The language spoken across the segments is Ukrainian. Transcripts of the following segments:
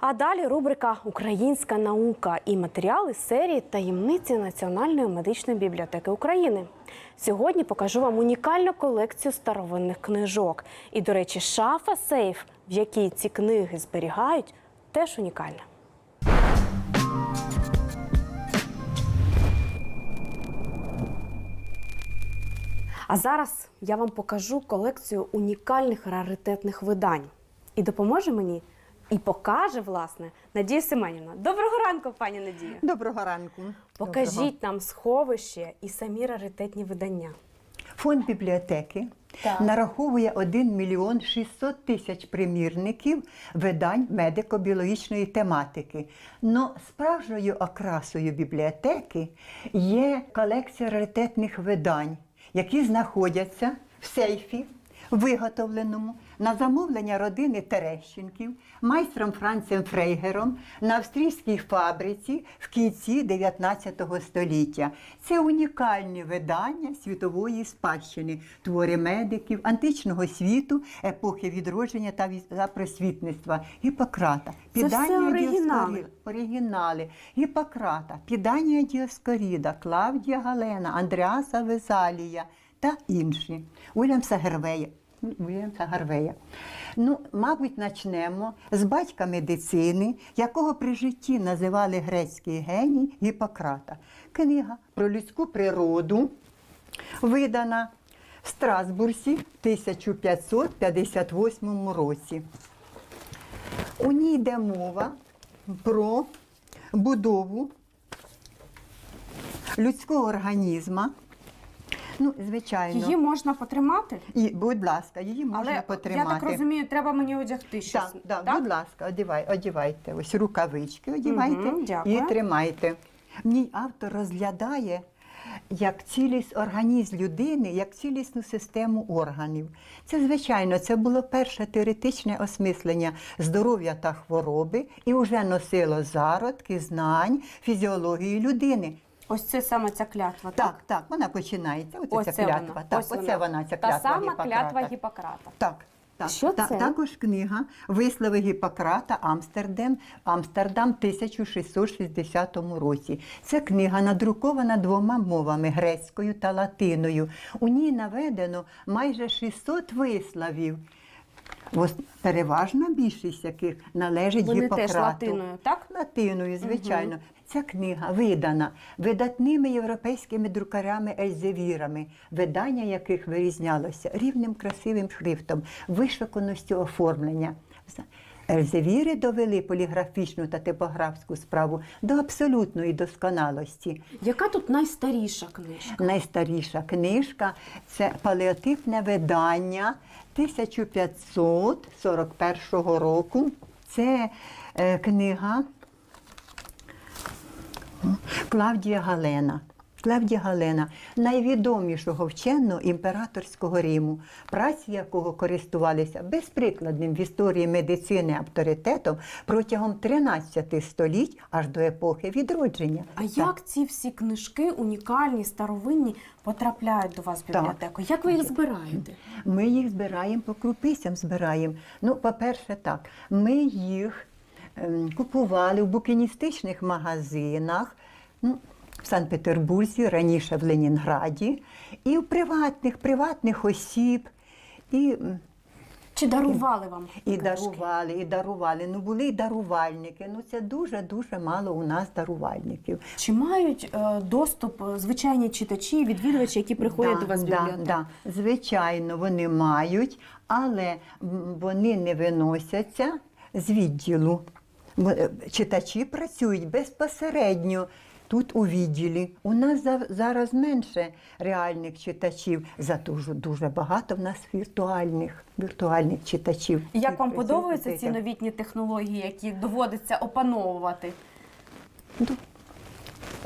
А далі рубрика Українська наука і матеріали серії таємниці Національної медичної бібліотеки України. Сьогодні покажу вам унікальну колекцію старовинних книжок. І, до речі, шафа сейф, в якій ці книги зберігають, теж унікальна. А зараз я вам покажу колекцію унікальних раритетних видань. І допоможе мені, і покаже, власне, Надія Семенівна. Доброго ранку, пані Надія. Доброго ранку. Покажіть Доброго. нам сховище і самі раритетні видання. Фонд бібліотеки Так. нараховує 1 мільйон 600 тисяч примірників видань медико-біологічної тематики. Но справжньою окрасою бібліотеки є колекція раритетних видань, які знаходяться в сейфі, виготовленому на замовлення родини Терещенків, майстром Францем Фрейгером на австрійській фабриці в кінці 19 століття. Це унікальні видання світової спадщини, твори медиків, античного світу, епохи відродження та просвітництва, Гіппократа. Все оригінали. Оригінали Гіппократа, Підання Діоскоріда, Клавдія Галена, Андреаса Везалія та інші. Уільямса Гервея. Уільямса Гарвея. Ну, мабуть, почнемо з батька медицини, якого при житті називали грецький геній Гіппократа. Книга про людську природу видана в Страсбурзі в 1558 році. У ній йде мова про будову людського організма. Ну, звичайно. Її можна потримати, І, будь ласка, її можна але потримати. я так розумію, треба мені одягти щось. Так, так, будь ласка, одівай, одівайте. Ось рукавички одівайте дякую. і тримайте. В ній автор розглядає як цілість організм людини, як цілісну систему органів. Це, звичайно, це було перше теоретичне осмислення здоров'я та хвороби і вже носило зародки, знань, фізіології людини. Ось це саме ця клятва. Так, так, вона починається. Оце Ось ця клятва. вона. Так, ось оце вона, ця клятва. Та сама Гіппократа. клятва Гіппократа. Так. Так, Що Та- це? Також книга Вислови Гіппократа Амстердам, Амстердам 1660 році. Це книга надрукована двома мовами грецькою та латиною. У ній наведено майже 600 висловів. Переважна більшість яких належить Вони Гіппократу. теж латиною, так? Латиною, звичайно. Ця книга видана видатними європейськими друкарями Ельзевірами, видання яких вирізнялося рівним красивим шрифтом, вишиканістю оформлення. Ельзевіри довели поліграфічну та типографську справу до абсолютної досконалості. Яка тут найстаріша книжка? Найстаріша книжка це палеотипне видання 1541 року. Це е, книга Клавдія Галена. Клавдія Галена, найвідомішого вченого імператорського Риму, праці якого користувалися безприкладним в історії медицини авторитетом протягом 13 століть аж до епохи відродження. А як ці всі книжки, унікальні, старовинні, потрапляють до вас в Так. бібліотеку? Як ви їх збираєте? Ми їх збираємо по крупицям збираємо. Ну, по-перше, так, ми їх ем, купували в букіністичних магазинах. Ну, в Санкт-Петербурзі, раніше в Ленінграді, і в приватних, приватних осіб, і, Чи дарували вам і книжки? дарували, і дарували. Ну, були й дарувальники. Ну, це дуже-дуже мало у нас дарувальників. Чи мають е, доступ е, звичайні читачі, відвідувачі, які приходять до вас в бібліотеку? Да, да. Звичайно, вони мають, але вони не виносяться з відділу. Е, Читачі працюють безпосередньо. Тут у відділі у нас зараз менше реальних читачів, зато вже дуже багато в нас віртуальних, віртуальних читачів. Як вам подобаються ці новітні технології, які доводиться опановувати?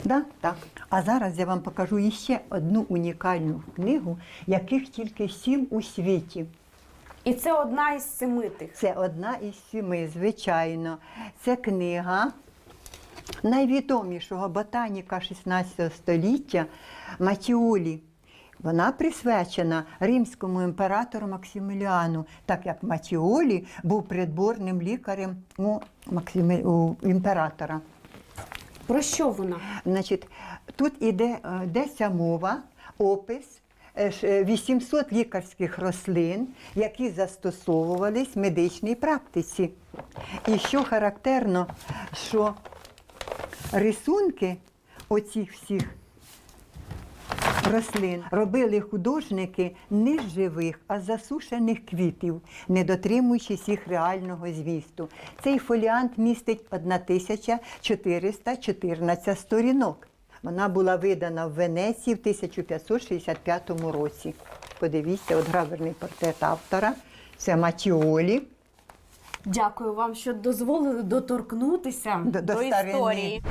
Да, так. А зараз я вам покажу іще одну унікальну книгу, яких тільки сім у світі. І це одна із семи тих. Це одна із сіми, звичайно. Це книга найвідомішого ботаніка 16 століття Матіолі. Вона присвячена римському імператору Максиміліану, так як Матіолі був придворним лікарем у Максими, у імператора. Про що вона? Значить, тут іде е, йдеться мова, опис е, ш- е, 800 лікарських рослин, які застосовувались в медичній практиці. І що характерно, що рисунки оцих всіх рослин робили художники не з живих, а з засушених квітів, не дотримуючись їх реального змісту. Цей фоліант містить 1414 сторінок. Вона була видана в Венеції в 1565 році. Подивіться, от граверний портрет автора. Це Матіолі. Дякую вам, що дозволили доторкнутися До- до до історії.